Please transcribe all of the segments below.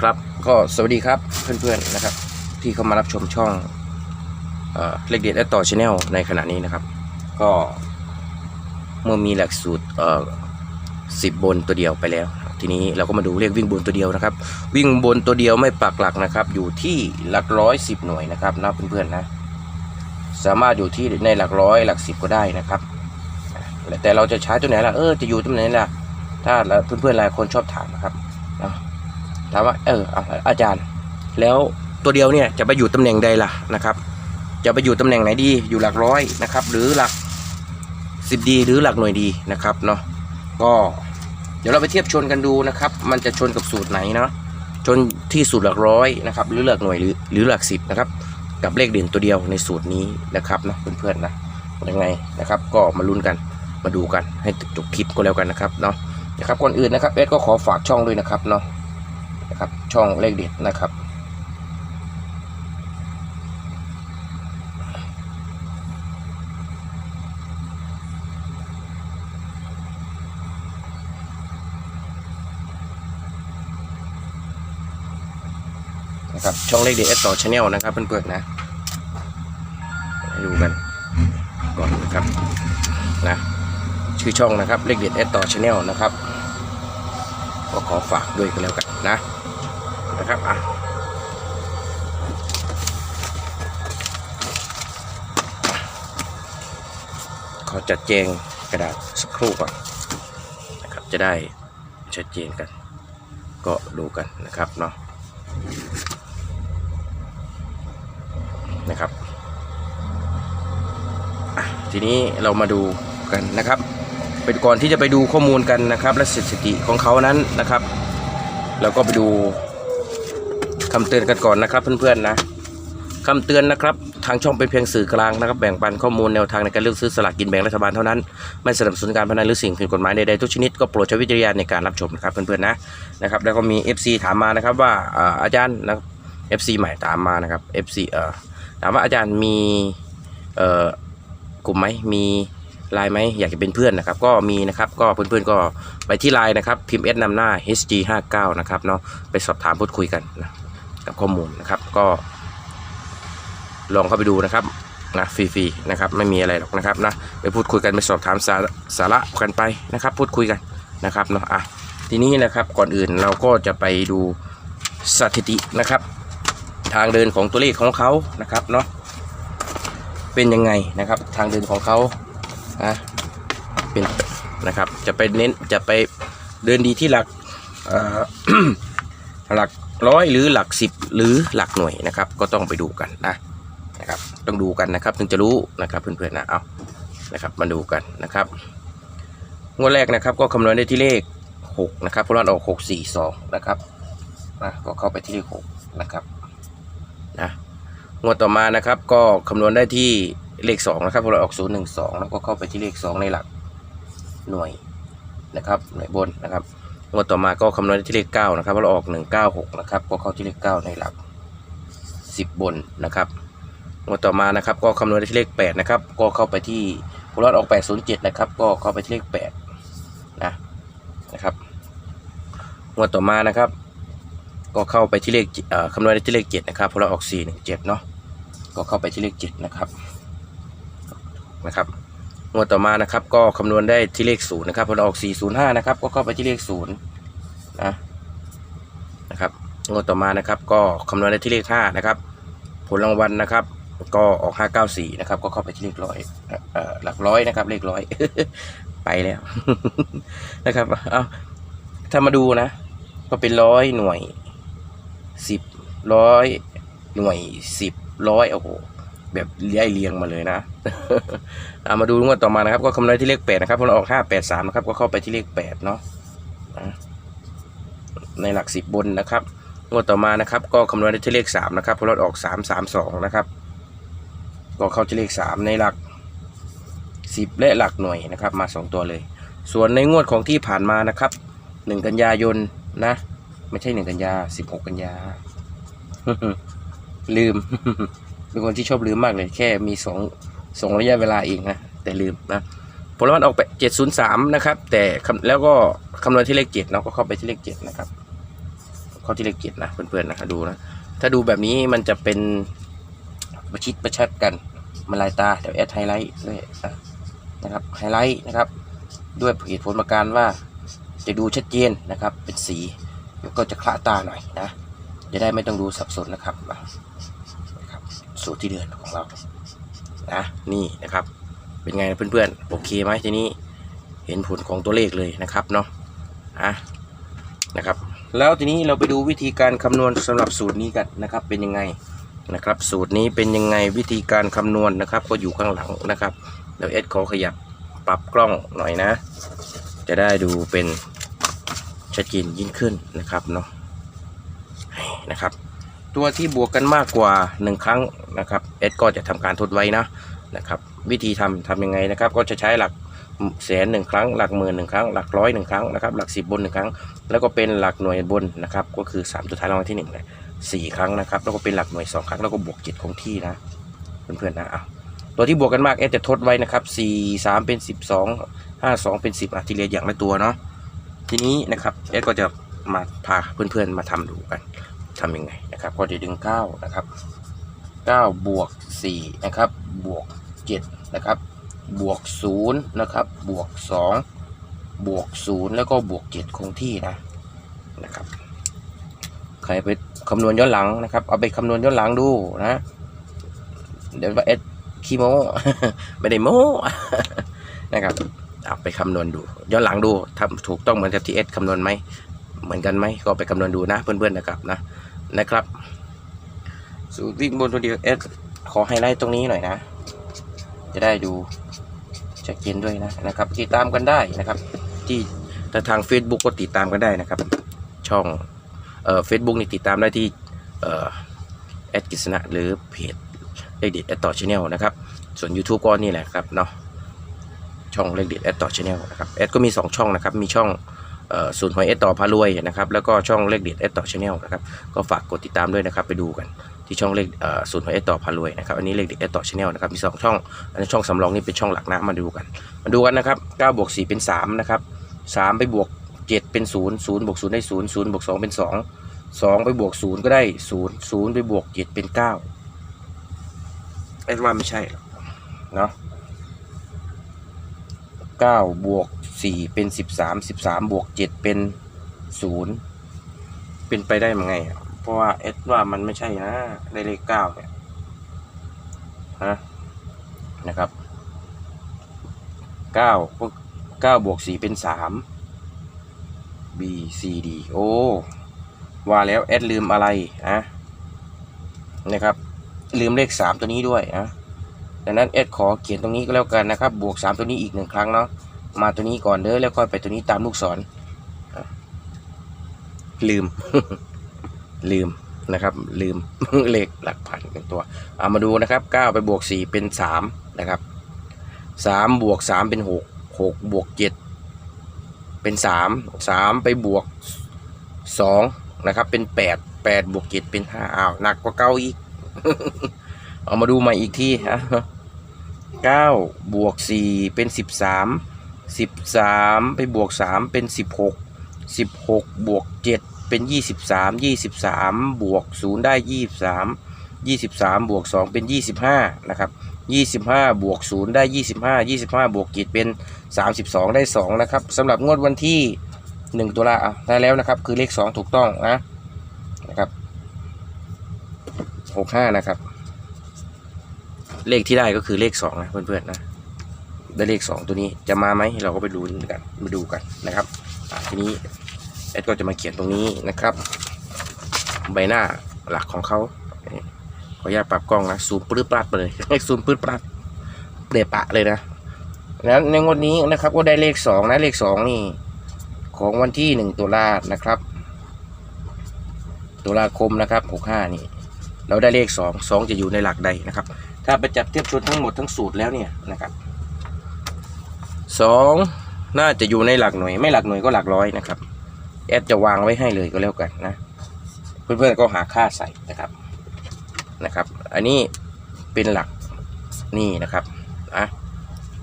ครับก็สวัสดีครับเพื่อนๆนะครับ ที่เข้ามารับชมช่องเอเล็กเด็ดและต่อชแนลในขณะนี้นะครับ ก็เมื่อมีหลักสูตรสิบบนตัวเดียวไปแล้ว ทีนี้เราก็มาดูเลขวิ่งบนตัวเดียวนะครับ วิ่งบนตัวเดียวไม่ปักหลักนะครับ อยู่ที่หลักร้อยสิบหน่วยนะครับนะเพื่อนๆนะ สามารถอยู่ที่ในหลักร้อยหลักสิบก็ได้นะครับ แต่เราจะใช้ตัวไหนล่ะเออจะอยู่ตรงไหนล่ะถ้าเพื่อนๆหลายคนชอบถามนะครับ ถามว่าเอออาจารย์ แล้วตัวเดียวเนี่ยจะไปอยู่ตำแหน่งใดล่ะนะครับ จะไปอยู่ตำแหน่งไหนดีอยู่หลักร้อยนะครับ หรือหลักสิบดีหรือหลักหน่วยดีนะครับเนาะก็เดี๋ยวเราไปเทียบชนกันดูนะครับ มันจะชนกับสูตรไหนเนาะชนที่สูตรหลักร้อยนะครับหรือหลักหน่วยหรือหรือหลักสิบนะครับ กับเลขเด่นตัวเดียวในสูตรนี้นะครับนะเพื่อนๆนะยังไงนะครับ ก็มาลุ้นกันมาดูกันให้จบคลิปก็แล้วกันนะครับเนาะนะครับก่อนอื่นนะครับเอสก็ขอฝากช่องด้วยนะครับเนาะ นะครับช่องเลขเด็ดนะครับ นะครับช่องเลขเด็ดเอสต่อชาแนลนะครับเพื่อนๆนะให้ดูกันก่อนนะครับนะชื่อช่องนะครับเลขเด็ดเอสต่อชาแนลนะครับ ก็ขอฝากด้วยกันแล้วกันนะนะครับอะขอจัดแจงกระดาษสักครู่ก่อนนะครับจะได้ชัดเจนกัน ก็ดูกันนะครับเนาะนะครับทีนี้เรามาดูกันนะครับ เป็นก่อนที่จะไปดูข้อมูลกันนะครับ และสถิติของเขานั้นนะครับเราก็ไปดูคำเตือนกันก่อนนะครับเพื่อนๆนะคำเตือนนะครับ ทางช่องเป็นเพียงสื่อกลางนะครับแบ่งปันข้อมูลแนวทางในการเลือกซื้อสลากกินแบ่งรัฐบาลเท่านั้น ไม่สนับสนุนการพนันหรือสิ่งผิดกฎหมายใดๆทุกชนิดก็โปรดใช้วิจารณญาณในการรับชมนะครับเพื่อนๆนะนะครับแล้วก็มี FC ถามมานะครับว่าอ่าอาจารย์นะครับ FC ใหม่ถามมานะครับ FC เอ่อถามว่าอาจารย์มีเอ่อกลุ่มไหมมี ไลน์ไหมอยากจะเป็นเพื่อนนะครับ ก็มีนะครับก็เพื่อนๆก็ไปที่ไลน์นะครับพิมพ์ S นำหน้า HG 5 9 นะครับเนาะไปสอบถามพูดคุยกันนะกับข้อมูลนะครับก็ลองเข้าไปดูนะครับนะฟรีๆนะครับไม่มีอะไรหรอกนะครับนะไปพูดคุยกันไปสอบถามสาสาระกันไปนะครับ พูดคุยกันนะครับเนาะอะทีนี้นะครับก่อนอื่นเราก็จะไปดูสถิตินะครับ ทางเดินของตัวเลขของเขานะครับเนาะเป็นยังไงนะครับทางเดินของเขา นะเป็นนะครับ จะไปเน้นจะไปเดินดีที่หลักหลักร้อยหรือหลักสิบหรือหลักหน่วยนะครับ ก็ต้องไปดูกันนะนะครับ ต้องดูกันนะครับ ถึงจะรู้นะครับเพื่อนๆนะเอานะครับมาดูกันนะครับงวดแรกนะครับ ก็คำนวณได้ที่เลขหกนะครับพราะว่าออกหกสี่สองนะครับนะก็เข้าไปที่เลขหกนะครับนะงวดต่อมานะครับ ก็คำนวณได้ที่ เลขสองนะครับพอเราออกศูนย์หนึ่งสองแล้วก็เข้าไปที่เลขสองในหลักหน่วยนะครับหน่วยบนนะครับงวดต่อมาก็คำนวณที่เลขเก้านะครับพอเราออกหนึ่งเก้าหกนะครับก็เข้าที่เลขเก้าในหลักสิบบนนะครับงวดต่อมานะครับก็คำนวณที่เลขแปดนะครับก็เข้าไปที่พอเราออกแปดศูนย์เจ็ดนะครับก็เข้าไปที่เลขแปดนะนะครับงวดต่อมานะครับ ก็เข้าไปที่เลขคำนวณที่เลขเจ็ดนะครับพอเราออกสี่หนึ่งเจ็ดเนาะก็เข้าไปที่เลขเจ็ดนะครับ นะครับงวดต่อมานะครับ ก็คำนวณได้ที่เลขศูนย์นะครับพอออกสี่ศูนย์ห้านะครับ ก็เข้าไปที่เลขศูนย์นะนะครับงวดต่อมานะครับ ก็คำนวณได้ที่เลขห้านะครับ ผลรางวัลนะครับ ก็ออกห้าเก้าสี่นะครับ ก็เข้าไปที่เลขร้อยเอ่อหลักร้อยนะครับ เลขร้อยไปแล้วนะครับเอาถ้ามาดูนะ ก็เป็นร้อยหน่วยสิบร้อยหน่วยสิบร้อยโอ้โหแบบเลี้ยเรียงมาเลยนะ เอามาดูงวดต่อมานะครับ ก็คำนวณที่เลขแปดนะครับพอเราออกห้าแปดสามนะครับ ก็เข้าไปที่เลขแปดเนาะในหลักสิบบนนะครับงวดต่อมานะครับ ก็คำนวณได้ที่เลขสามนะครับพอเราออกสามสามสองนะครับ ก็เข้าที่เลขสามในหลักสิบและหลักหน่วยนะครับ มาสองตัวเลย ส่วนในงวดของที่ผ่านมานะครับหนึ่งกันยายนนะ ไม่ใช่หนึ่งกันยาสิบหกกันยาลืม เป็นคนที่ชอบลืมมากเลย แค่มีสอง สองระยะเวลาเองนะแต่ลืมนะผลรางวัลออกไปเจ็ดศูนย์สามนะครับ แต่แล้วก็คำนวณที่เลขเจ็ดเนาก็เข้าไปที่เลขเจ็ดนะครับ เข้อที่เลขเจ็ดนะเพื่อนๆนะดูนะถ้าดูแบบนี้มันจะเป็นประชิดประชัดกันมันลายตาเดี๋ยวแอดไฮไลท์ด้วยนะครับไฮไลท์นะครับ ด้วยเหตุผลประการว่าจะดูชัดเจนนะครับ เป็นสีแล้วก็จะคละตาหน่อยนะจะได้ไม่ต้องดูสับสนนะครับนะครับสูตรที่เดือนของเรา นะนี่นะครับ เป็นไงนะเพื่อนๆโอเคไหมทีนี้เห็นผลของตัวเลขเลยนะครับเนาะอะนะครับ แล้วทีนี้เราไปดูวิธีการคำนวณสำหรับสูตรนี้กันนะครับ เป็นยังไงนะครับ สูตรนี้เป็นยังไงวิธีการคำนวณนะครับ ก็อยู่ข้างหลังนะครับเดี๋ยวเอสขอขยับปรับกล้องหน่อยนะ จะได้ดูเป็นชัดเจนยิ่งขึ้นนะครับเนาะนะครับ ตัวที่บวกกันมากกว่า 1 ครั้งนะครับเอสก็จะทำการทดไว้นะนะครับ วิธีทำทำยังไงนะครับ ก็จะใช้หลักแสนหนึ่งครั้ง หลักหมื่นหนึ่งครั้ง หลักร้อยหนึ่งครั้งนะครับ หลักสิบบนหนึ่งครั้ง แล้วก็เป็นหลักหน่วยบนนะครับ ก็คือ 3 ตัวท้ายรางวัลที่1เลยสี่ครั้งนะครับ แล้วก็เป็นหลักหน่วย 2 ครั้ง แล้วก็บวก7คงที่นะ เพื่อนๆนะเอาตัวที่บวกกันมากเอสจะทดไว้นะครับ4 3 เป็น 12 5 2 เป็น 10อะที่เหลืออย่างละตัวเนาะทีนี้นะครับเอสก็จะมาพาเพื่อนๆมาทำดูกัน ทำยังไงนะครับ ก็จะดึง9นะครับ9บวก4นะครับบวก7นะครับบวก0นะครับบวก2บวก0แล้วก็บวก7คงที่นะนะครับใครไปคำนวณย้อนหลังนะครับ เอาไปคำนวณย้อนหลังดูนะ เดี๋ยวว่าเอสคีโมไม่ได้โมนะครับเอาไปคำนวณดู ย้อนหลังดูทำถูกต้องเหมือนกับที่เอสคำนวณไหมเหมือนกันไหมก็ไปคำนวณดูนะเพื่อนๆนะครับนะ นะครับ สูตรวิ่งบนตัวเดียวเอสขอไฮไลท์ตรงนี้หน่อยนะ จะได้ดูชัดเจนด้วยนะนะครับติดตามกันได้นะครับ ที่ทาง Facebook ก็ติดตามกันได้นะครับ ช่องเอ่อเฟซบุ๊กนี่ติดตามได้ที่เอ่อแอดกิษณะหรือเพจเลขเด็ดแอดต่อชาแนลนะครับ ส่วน YouTube ก็นี่แหละครับเนาะช่องเลขเด็ดแอดต่อชาแนลนะครับแอดก็มี 2 ช่องนะครับ มีช่อง ศูนย์หวยแอดต่อพารวยนะครับแล้วก็ช่องเลขเด็ดแอดต่อชาแนลนะครับก็ฝากกดติดตามด้วยนะครับไปดูกันที่ช่องเลขเอ่อศูนย์หวยแอดต่อพารวยนะครับอันนี้เลขเด็ดแอดต่อชาแนลนะครับมีสองช่องอันนี้ช่องสำรองนี่เป็นช่องหลักนะมาดูกัน มาดูกันนะครับ9บวก4เป็น3นะครับ3ไปบวก 7 เป็น 0 0บวก0ได้ 0 0บวก2เป็น 2 2 ไปบวก 0 ก็ได้ 0 0 ไปบวก 7 เป็น9ไอ้ว่าไม่ใช่หรอกเนาะ 9บวก4เป็น13 13บวก7เป็น0เป็นไปได้ยังไงอะเพราะว่าเอสว่ามันไม่ใช่นะ ได้เลข9เนี่ยฮะนะครับเก้าเก้าบวกสี่เป็นสาม B C D โอ้ว่าแล้วแอดลืมอะไรอะนะครับ ลืมเลขสามตัวนี้ด้วยอะ ดังนั้นแอดขอเขียนตรงนี้ก็แล้วกันนะครับ บวกสามตัวนี้อีกหนึ่งครั้งเนาะมาตัวนี้ก่อนเด้อแล้วค่อยไปตัวนี้ตามลูกศรอะลืม ลืมนะครับ ลืมเลขหลักพันเป็นตัวเอามาดูนะครับเก้าไปบวกสี่เป็นสามนะครับสามบวกสามเป็นหกหกบวกเจ็ดเป็นสามสามไปบวกสองนะครับ เป็นแปดแปดบวกเจ็ดเป็นห้าอ้าว หนักกว่าเก้าอีก เอามาดูใหม่อีกทีฮะ เก้าบวกสี่เป็นสิบสามสิบสามไปบวกสามเป็นสิบหกสิบหกบวกเจ็ดเป็นยี่สิบสามยี่สิบสามบวกศูนย์ได้ยี่สิบสามยี่สิบสามบวกสองเป็นยี่สิบห้านะครับยี่สิบห้าบวกศูนย์ได้ยี่สิบห้ายี่สิบห้าบวกกีดเป็นสามสิบสองได้สองนะครับสำหรับงวดวันที่หนึ่งตุลาได้แล้วนะครับ คือเลขสองถูกต้องนะนะครับหกห้านะครับ เลขที่ได้ก็คือเลขสองนะเพื่อนๆนะได้เลขสองตัวนี้จะมาไหมเราก็ไปดูกันมาดูกันนะครับทีนี้แอดก็จะมาเขียนตรงนี้นะครับ ใบหน้าหลักของเขาขออนุญาตปรับกล้องนะซูมปื้ดปลัดไปเลยซูมปื้ดปลัดเปรปะเลยนะแล้วในงวดนี้นะครับก็ได้เลขสองนะเลขสองนี่ของวันที่หนึ่งตุลานะครับตุลาคมนะครับหกห้านี่ เราได้เลขสองสองจะอยู่ในหลักใดนะครับ ถ้าไปจับเทียบชุดทั้งหมดทั้งสูตรแล้วเนี่ยนะครับสองน่าจะอยู่ในหลักหน่วย ไม่หลักหน่วยก็หลักร้อยนะครับ แอดจะวางไว้ให้เลยก็แล้วกันนะ เพื่อนๆก็หาค่าใส่นะครับนะครับ อันนี้เป็นหลักนี่นะครับอะ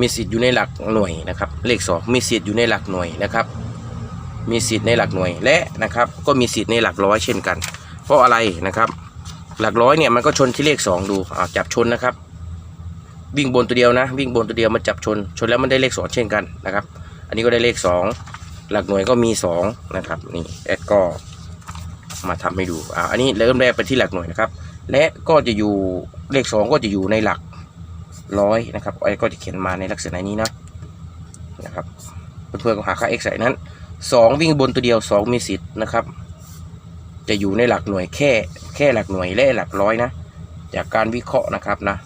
มีสิทธิ์อยู่ในหลักหน่วยนะครับ เลขสองมีสิทธิ์อยู่ในหลักหน่วยนะครับ มีสิทธิ์ในหลักหน่วยและนะครับ ก็มีสิทธิ์ในหลักร้อยเช่นกัน เพราะอะไรนะครับ หลักร้อยเนี่ยมันก็ชนที่เลขสองดูอ่าจับชนนะครับ วิ่งบนตัวเดียวนะ วิ่งบนตัวเดียวมาจับชน ชนแล้วมันได้เลขสองเช่นกันนะครับ อันนี้ก็ได้เลขสองหลักหน่วยก็มีสองนะครับนี่แอดก็มาทำให้ดูอ่าอันนี้เริ่มแรกไปที่หลักหน่วยนะครับ และก็จะอยู่เลขสองก็จะอยู่ในหลักร้อยนะครับไอ้ก็จะเขียนมาในลักษณะนี้นะนะครับเพื่อนๆก็หาค่า x ใส่นั้นสองวิ่งบนตัวเดียวสองมีสิทธิ์นะครับ จะอยู่ในหลักหน่วยแค่แค่หลักหน่วยและหลักร้อยนะ จากการวิเคราะห์นะครับนะ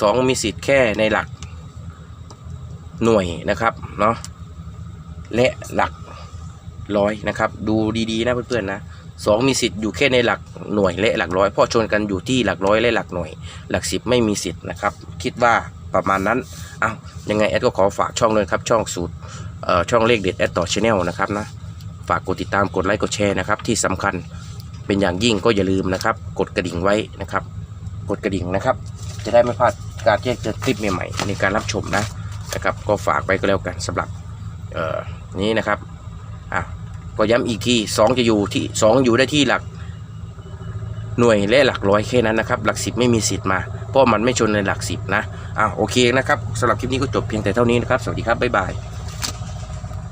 สองมีสิทธิ์แค่ในหลักหน่วยนะครับเนาะและหลักร้อยนะครับ ดูดีๆนะเพื่อนๆนะสองมีสิทธิ์อยู่แค่ในหลักหน่วยและหลักร้อยพราะชนกันอยู่ที่หลักร้อยและหลักหน่วย หลักสิบไม่มีสิทธิ์นะครับ คิดว่าประมาณนั้นเอ้ายังไงแอดก็ขอฝากช่องเลยครับ ช่องสูตรช่องเลขเด็ดแอดต่อชแนลนะครับนะฝากกดติดตามกดไลค์กดแชร์นะครับที่สำคัญ เป็นอย่างยิ่งก็อย่าลืมนะครับ กดกระดิ่งไว้นะครับ กดกระดิ่งนะครับ จะได้ไม่พลาดการแจ้งเตือนคลิปใหม่ๆในการรับชมนะนะครับ ก็ฝากไว้ก็แล้วกันสำหรับเอ่อนี้นะครับอะก็ย้ำอีกทีสองจะอยู่ที่สองอยู่ได้ที่หลักหน่วยและหลักร้อยแค่นั้นนะครับ หลักสิบไม่มีสิทธิ์มา เพราะมันไม่ชนในหลักสิบนะอะโอเคนะครับสำหรับคลิปนี้ก็จบเพียงแต่เท่านี้นะครับ สวัสดีครับ บ๊ายบาย